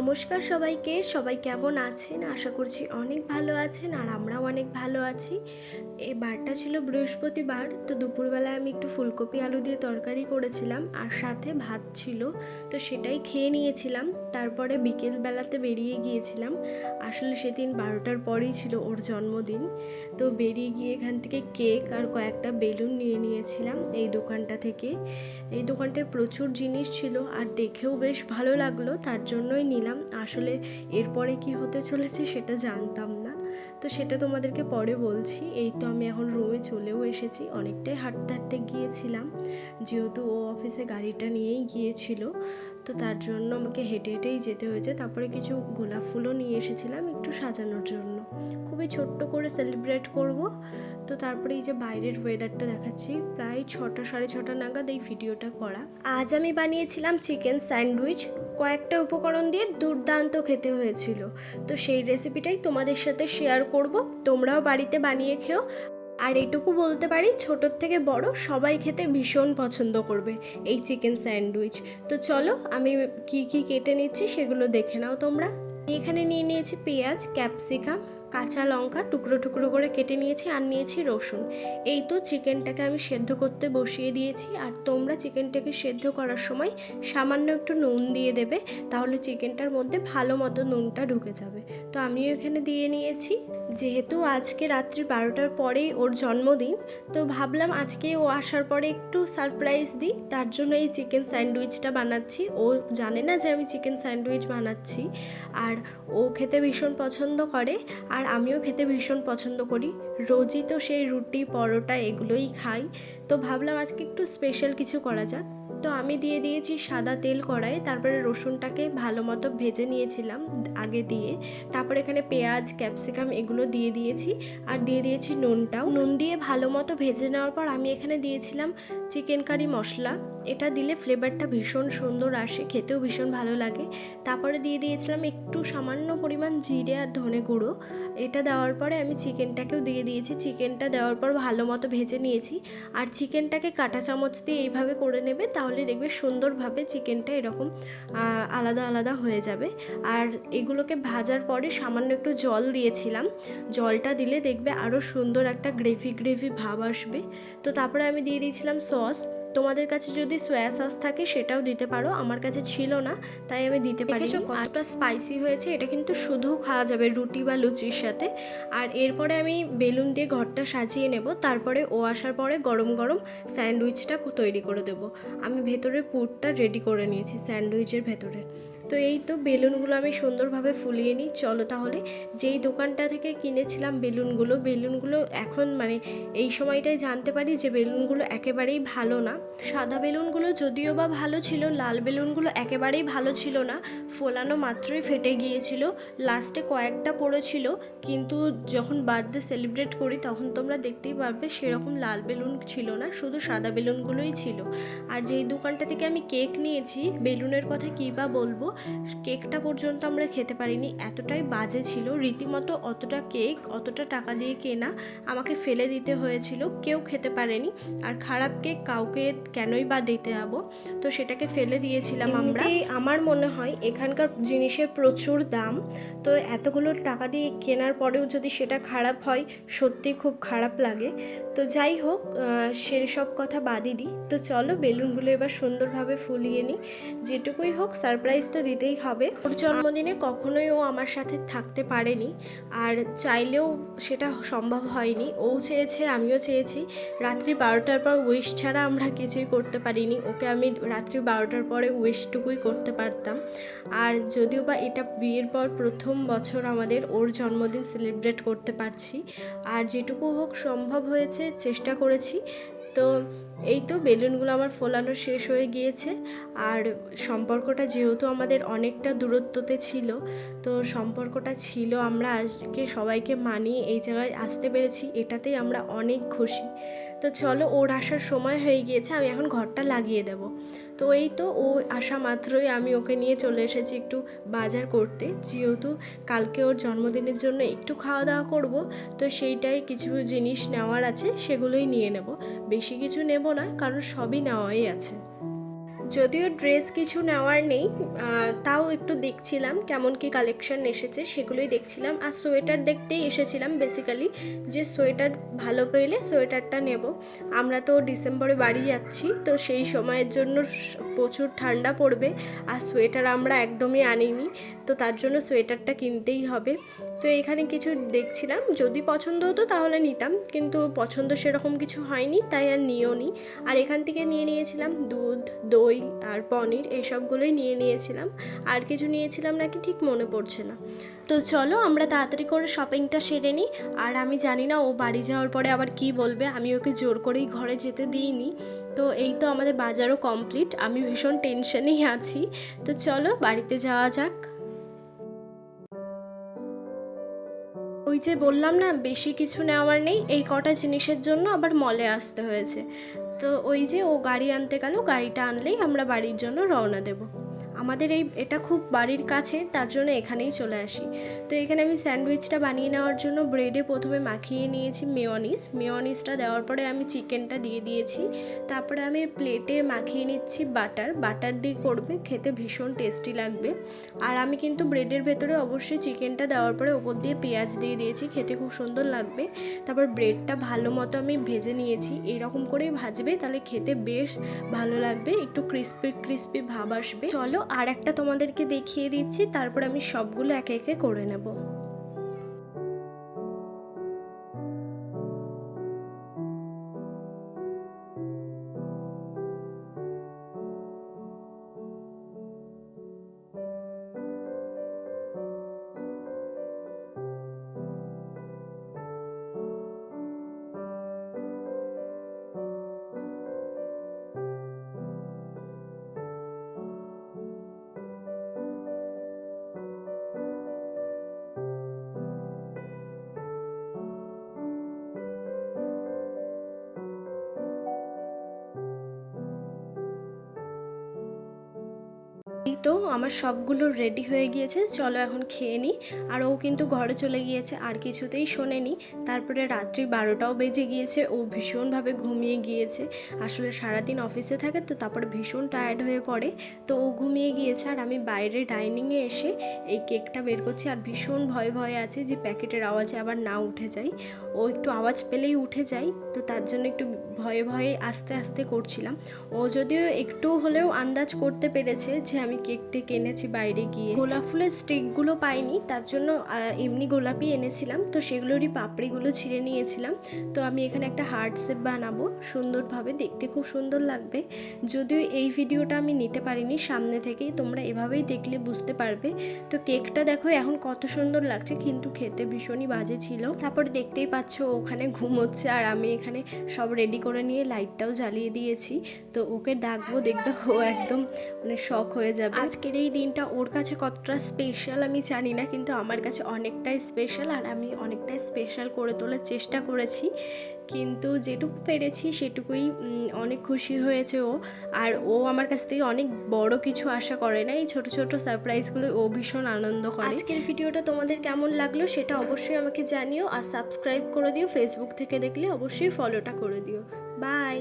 নমস্কার সবাইকে। সবাই কেমন আছেন? আশা করছি অনেক ভালো আছেন আর আমরাও অনেক ভালো আছি। এই বারটা ছিল বৃহস্পতিবার, তো দুপুরবেলায় আমি একটু ফুলকপি, আলু দিয়ে তরকারি করেছিলাম আর সাথে ভাত ছিল, তো সেটাই খেয়ে নিয়েছিলাম। তারপরে বিকেলবেলাতে বেরিয়ে গিয়েছিলাম। আসলে সেদিন বারোটার পরেই ছিল ওর জন্মদিন, তো বেরিয়ে গিয়ে এখান থেকে কেক আর কয়েকটা বেলুন নিয়ে নিয়েছিলাম এই দোকানটা থেকে। এই দোকানটায় প্রচুর জিনিস ছিল আর দেখেও বেশ ভালো লাগল, তার জন্যই নিলাম। আসলে এরপরে কি হতে চলেছে সেটা জানতাম না। তো সেটা তোমাদেরকে পরে বলছি। এই তো আমি এখন রুমে চলেও এসেছি। অনেকটাই হাঁটতে হাঁটতে গিয়েছিলাম। যেহেতু ও অফিসে গাড়িটা নিয়েই গিয়েছিল। তো তার জন্য আমাকে হেঁটে হেঁটেই যেতে হয়েছে। তারপরে কিছু গোলাপ ফুলও নিয়ে এসেছিলাম একটু সাজানোর জন্য। খুবই ছোট্ট করে সেলিব্রেট করব। তো তারপরে এই যে বাইরের ওয়েদারটা দেখাচ্ছি, প্রায় ছটা, সাড়ে ছটা নাগাদ এই ভিডিওটা করা। আজ আমি বানিয়েছিলাম চিকেন স্যান্ডউইচ কয়েকটা উপকরণ দিয়ে দুর্দান্ত খেতে হয়েছিল। তো সেই রেসিপিটাই তোমাদের সাথে শেয়ার করব। তোমরাও বাড়িতে বানিয়ে খেও। আর এটুকু বলতে পারি, ছোটোর থেকে বড় সবাই খেতে ভীষণ পছন্দ করবে এই চিকেন স্যান্ডউইচ তো চলো, আমি কি কি কেটে নিচ্ছি সেগুলো দেখে নাও তোমরা। এখানে নিয়ে নিয়েছি পেঁয়াজ ক্যাপসিকাম কাঁচা লঙ্কা টুকরো টুকরো করে কেটে নিয়েছি আর নিয়েছি রসুন। এই তো চিকেনটাকে আমি সেদ্ধ করতে বসিয়ে দিয়েছি। আর তোমরা চিকেনটাকে সেদ্ধ করার সময় সামান্য একটু নুন দিয়ে দেবে, তাহলে চিকেনটার মধ্যে ভালো মতো নুনটা ঢুকে যাবে। তো আমিও এখানে দিয়ে নিয়েছি। যেহেতু আজকে রাত্রি বারোটার পরেই ওর জন্মদিন, তো ভাবলাম আজকে ও আসার পরে একটু সারপ্রাইজ দিই। তার জন্য এই চিকেন স্যান্ডউইচটা বানাচ্ছি। ও জানে না যে আমি চিকেন স্যান্ডউইচ বানাচ্ছি। আর ও খেতে ভীষণ পছন্দ করে। আর আমিও খেতে ভীষণ পছন্দ করি। রোজই তো সেই রুটি, পরোটা এগুলোই খাই। তো ভাবলাম আজকে একটু স্পেশাল কিছু করা যাক। তো আমি দিয়ে দিয়েছি সাদা তেল কড়াই তারপরে রসুনটাকে ভালো মতো ভেজে নিয়েছিলাম আগে দিয়ে। তারপরে এখানে পেঁয়াজ ক্যাপসিকাম এগুলো দিয়ে দিয়েছি। আর দিয়ে দিয়েছি নুনটাও। নুন দিয়ে ভালো মতো ভেজে নেওয়ার পর আমি এখানে দিয়েছিলাম চিকেন কারি মশলা। এটা দিলে ফ্লেভারটা ভীষণ সুন্দর আসে, খেতেও ভীষণ ভালো লাগে। তারপরে দিয়ে দিয়েছিলাম একটু সামান্য পরিমাণ জিরে আর ধনে গুঁড়ো। এটা দেওয়ার পরে আমি চিকেনটাকেও দিয়ে দিয়েছি। চিকেনটা দেওয়ার পর ভালো মতো ভেজে নিয়েছি। আর চিকেনটাকে কাঁটা চামচ দিয়ে এইভাবে করে নেবে, তাহলে দেখবে সুন্দরভাবে চিকেনটা এরকম আলাদা আলাদা হয়ে যাবে। আর এগুলোকে ভাজার পরে সামান্য একটু জল দিয়েছিলাম। জলটা দিলে দেখবে আরও সুন্দর একটা গ্রেভি গ্রেভি ভাব আসবে। তো তারপরে আমি দিয়ে দিয়েছিলাম সস। তোমাদের কাছে যদি সোয়া সস থাকে, সেটাও দিতে পারো। আমার কাছে ছিল না, তাই আমি দিতে পারি কতটা স্পাইসি হয়েছে? এটা কিন্তু শুধু খাওয়া যাবে রুটি বা লুচির সাথে। আর এরপরে আমি বেলুন দিয়ে ঘরটা সাজিয়ে নেব। তারপরে ও আসার পরে গরম গরম স্যান্ডউইচটা তৈরি করে দেবো। আমি ভেতরের পুরটা রেডি করে নিয়েছি, স্যান্ডউইচের ভেতরে। তো এই তো বেলুনগুলো আমি সুন্দরভাবে ফুলিয়ে নিই। চলো তাহলে যেই দোকানটা থেকে কিনেছিলাম বেলুনগুলো বেলুনগুলো এখন মানে এই সময়টাই জানতে পারি যে বেলুনগুলো একেবারেই ভালো না। সাদা বেলুনগুলো যদিও বা ভালো ছিল, লাল বেলুনগুলো একেবারেই ভালো ছিল না। ফোলানো মাত্রই ফেটে গিয়েছিল, লাস্টে কয়েকটা পড়েছিল। কিন্তু যখন বার্থডে সেলিব্রেট করি তখন তোমরা দেখতেই পারবে সেরকম লাল বেলুন ছিল না, শুধু সাদা বেলুনগুলোই ছিল। আর যেই দোকানটা থেকে আমি কেক নিয়েছি, বেলুনের কথা কী বা বলব কেকটা পর্যন্ত আমরা খেতে পারিনি। এতটাই বাজে ছিল, রীতিমতো অতটা কেক, অতটা টাকা দিয়ে কেনা আমাকে ফেলে দিতে হয়েছিল, কেউ খেতে পারেনি। আর খারাপ কেক কাউকে কেনই বা দিতে যাব? তো সেটাকে ফেলে দিয়েছিলাম আমরা। আমার মনে হয় এখানকার জিনিসের প্রচুর দাম, তো এতগুলো টাকা দিয়ে কেনার পরেও যদি সেটা খারাপ হয়, সত্যি খুব খারাপ লাগে। তো যাই হোক সেসব কথা বাদই দিই। তো চলো বেলুনগুলো এবার সুন্দরভাবে ফুলিয়ে নিই। যেটুকুই হোক সারপ্রাইজ তো দিতেই হবে। ওর জন্মদিনে কখনোই ও আমার সাথে থাকতে পারেনি আর চাইলেও সেটা সম্ভব হয়নি। ও চেয়েছে, আমিও চেয়েছি। রাত্রি বারোটার পর উইশ ছাড়া আমরা কিছুই করতে পারিনি। ওকে আমি রাত্রি বারোটার পরে উইশটুকুই করতে পারতাম। আর যদিও বা এটা বিয়ের পর প্রথম বছর আমাদের ওর জন্মদিন সেলিব্রেট করতে পারছি। আর যেটুকু হোক সম্ভব হয়েছে, চেষ্টা করেছি। তো এই তো বেলুনগুলো আমার ফোলানো শেষ হয়ে গিয়েছে। আর সম্পর্কটা যেহেতু আমাদের অনেকটা দূরত্বতে ছিল, তো সম্পর্কটা ছিল আমরা আজকে সবাইকে মানিয়ে এই জায়গায় আসতে পেরেছি, এটাতেই আমরা অনেক খুশি। তো চলো ওর আসার সময় হয়ে গিয়েছে, আমি এখন ঘরটা লাগিয়ে দেব। তো এই তো ও আসা মাত্রই আমি ওকে নিয়ে চলে এসেছি একটু বাজার করতে। যেহেতু কালকে ওর জন্মদিনের জন্য একটু খাওয়া দাওয়া করব, তো সেইটাই কিছু জিনিস নেওয়ার আছে, সেগুলোই নিয়ে নেব। বেশি কিছু নেব না, কারণ সবই নেওয়াই আছে। যদিও ড্রেস কিছু নেওয়ার নেই তাও একটু দেখছিলাম কেমন কি কালেকশন এসেছে, সেগুলোই দেখছিলাম। আর সোয়েটার দেখতেই এসেছিলাম বেসিক্যালি যে সোয়েটার ভালো পেলে সোয়েটারটা নেব। আমরা তো ডিসেম্বরে বাড়ি যাচ্ছি, তো সেই সময়ের জন্য প্রচুর ঠান্ডা পড়বে আর সোয়েটার আমরা একদমই আনিনি, তো তার জন্য সোয়েটারটা কিনতেই হবে। তো এখানে কিছু দেখছিলাম, যদি পছন্দ হতো তাহলে নিতাম, কিন্তু পছন্দ সেরকম কিছু হয়নি, তাই আর নিও নি আর এখান থেকে নিয়ে নিয়েছিলাম দুধ, দই আর পনির, এসবগুলোই নিয়ে নিয়েছিলাম। আর কিছু নিয়েছিলাম নাকি ঠিক মনে পড়ছে না। তো চলো আমরা তাড়াতাড়ি করে শপিংটা সেরে নিই। আর আমি জানি না ও বাড়ি যাওয়ার পরে আবার কি বলবে। আমি ওকে জোর করেই ঘরে যেতে দিইনি। তো এই তো আমাদের বাজারও কমপ্লিট আমি ভীষণ টেনশনেই আছি। তো চলো বাড়িতে যাওয়া যাক। ওই যে বললাম না, বেশি কিছু নেওয়ার নেই। এই কটা জিনিসের জন্য আবার মলে আসতে হয়েছে। তো ওই যে ও গাড়ি আনতে গেল, গাড়িটা আনলেই আমরা বাড়ির জন্য রওনা দেব। আমাদের এই, এটা খুব বাড়ির কাছে, তার জন্য এখানেই চলে আসি। তো এখানে আমি স্যান্ডউইচটা বানিয়ে নেওয়ার জন্য ব্রেডে প্রথমে মাখিয়ে নিয়েছি মেয়নিস। মেয়নিসটা দেওয়ার পরে আমি চিকেনটা দিয়ে দিয়েছি। তারপরে আমি প্লেটে মাখিয়ে নিচ্ছি বাটার। বাটার দিয়ে করবে, খেতে ভীষণ টেস্টি লাগবে। আর আমি কিন্তু ব্রেডের ভেতরে অবশ্যই চিকেনটা দেওয়ার পরে ওপর দিয়ে পেঁয়াজ দিয়ে দিয়েছি, খেতে খুব সুন্দর লাগবে। তারপর ব্রেডটা ভালো মতো আমি ভেজে নিয়েছি। এরকম করেই ভাজবে, তাহলে খেতে বেশ ভালো লাগবে, একটু ক্রিস্পি ক্রিস্পি ভাব আসবে। চলো আর একটা তোমাদেরকে দেখিয়ে দিচ্ছি তারপর আমি সবগুলো একে একে করে নেব। তো আমার সবগুলো রেডি হয়ে গিয়েছে। চলো এখন খেয়ে নিই আর ও কিন্তু ঘরে চলে গিয়েছে, আর কিছুতেই শোনেনি। তারপরে রাত্রি বারোটাও বেজে গিয়েছে। ও ভীষণভাবে ঘুমিয়ে গিয়েছে। আসলে সারাদিন অফিসে থাকে তো, তারপরে ভীষণ টায়ার্ড হয়ে পড়ে। তো ও ঘুমিয়ে গিয়েছে, আর আমি বাইরে ডাইনিংয়ে এসে এই কেকটা বের করছি। আর ভীষণ ভয় ভয়ে আছে যে প্যাকেটের আওয়াজে আবার না উঠে যায় ও একটু আওয়াজ পেলেই উঠে যায়, তো তার জন্য একটু ভয়ে ভয়ে আস্তে আস্তে করছিলাম। ও যদিও একটু হলেও আন্দাজ করতে পেরেছে যে আমি কেকটা এনেছি বাইরে গিয়ে। গোলাপ ফুলের স্টিকগুলো পাইনি, তার জন্য এমনি গোলাপি এনেছিলাম। তো সেগুলোরই পাপড়িগুলো ছিঁড়ে নিয়েছিলাম। তো আমি এখানে একটা হার্ট শেপ বানাবো, সুন্দরভাবে দেখতে খুব সুন্দর লাগবে। যদিও এই ভিডিওটা আমি নিতে পারিনি সামনে থেকেই, তোমরা এভাবেই দেখলে বুঝতে পারবে। তো কেকটা দেখো, এখন কত সুন্দর লাগছে, কিন্তু খেতে ভীষণই বাজে ছিল। তারপর দেখতেই পাচ্ছ, ওখানে ঘুমোচ্ছে, আর আমি এখানে সব রেডি করে নিয়ে লাইটটাও জ্বালিয়ে দিয়েছি। তো ওকে ডাকবো, দেখবে ও একদম মানে শখ হয়ে যাবে। আজকের এই দিনটা ওর কাছে কতটা স্পেশাল আমি জানি না কিন্তু আমার কাছে অনেকটাই স্পেশাল আর আমি অনেকটাই স্পেশাল করে তোলার চেষ্টা করেছি। কিন্তু যেটুকু পেরেছি সেটুকুই অনেক খুশি হয়েছে ও। আর ও আমার কাছ থেকে অনেক বড় কিছু আশা করে না এই ছোট ছোট সারপ্রাইজগুলো ও ভীষণ আনন্দ করে। আজকের ভিডিওটা তোমাদের কেমন লাগল সেটা অবশ্যই আমাকে জানিও আর সাবস্ক্রাইব করে দিও ফেসবুক থেকে দেখলে অবশ্যই ফলোটা করে দিও। বাই